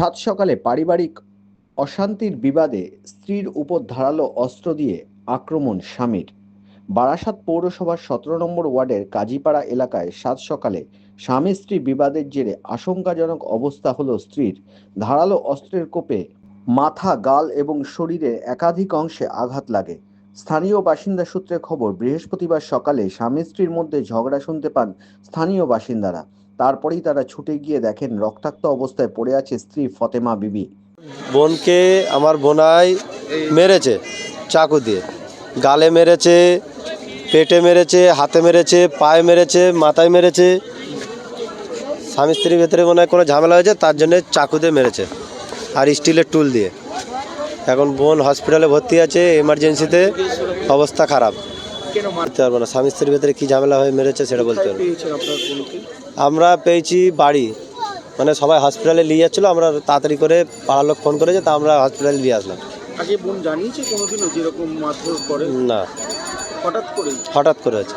সাত সকালে পারিবারিক অশান্তির বিবাদে স্ত্রীর উপর ধারালো অস্ত্র দিয়ে আক্রমণ স্বামীর। বারাসাত পৌরসভার সতেরো নম্বর ওয়ার্ডের কাজীপাড়া এলাকায় সাত সকালে স্বামী স্ত্রী বিবাদের জেরে আশঙ্কাজনক অবস্থা হলো স্ত্রীর। ধারালো অস্ত্রের কোপে মাথা, গাল এবং শরীরের একাধিক অংশে আঘাত লাগে। স্থানীয় বাসিন্দা সূত্রে খবর, বৃহস্পতিবার সকালে স্বামী স্ত্রীর মধ্যে ঝগড়া শুনতে পান স্থানীয় বাসিন্দারা। তারপরেই তারা ছুটে গিয়ে দেখেন রক্তাক্ত অবস্থায় পড়ে আছে স্ত্রী ফতেমা বিবি। বোনকে আমার বোনাই মেরেছে চাকু দিয়ে। গালে মেরেছে, পেটে মেরেছে, হাতে মেরেছে, পায়ে মেরেছে, মাথায় মেরেছে। স্বামী স্ত্রীর ভেতরে মনে হয় কোনো ঝামেলা হয়েছে, তার জন্য চাকু দিয়ে মেরেছে আর স্টিলের টুল দিয়ে। এখন বোন হসপিটালে ভর্তি আছে এমার্জেন্সিতে অবস্থা খারাপ। বলতে পারব না। স্বামী স্ত্রীর ভেতরে কী ঝামেলা হয়ে মেরেছে সেটা বলতে পারব আমরা পেয়েছি বাড়ি। মানে সবাই হসপিটালে নিয়ে যাচ্ছিল আমরা তাড়াতাড়ি করে পাড়ার লোক ফোন করেছে তা আমরা হসপিটালে নিয়ে আসলাম। আগে বোন জানিয়েছে কোনোদিনও যেরকম মারধর করে? না। হঠাৎ করে হঠাৎ করে হয়েছে।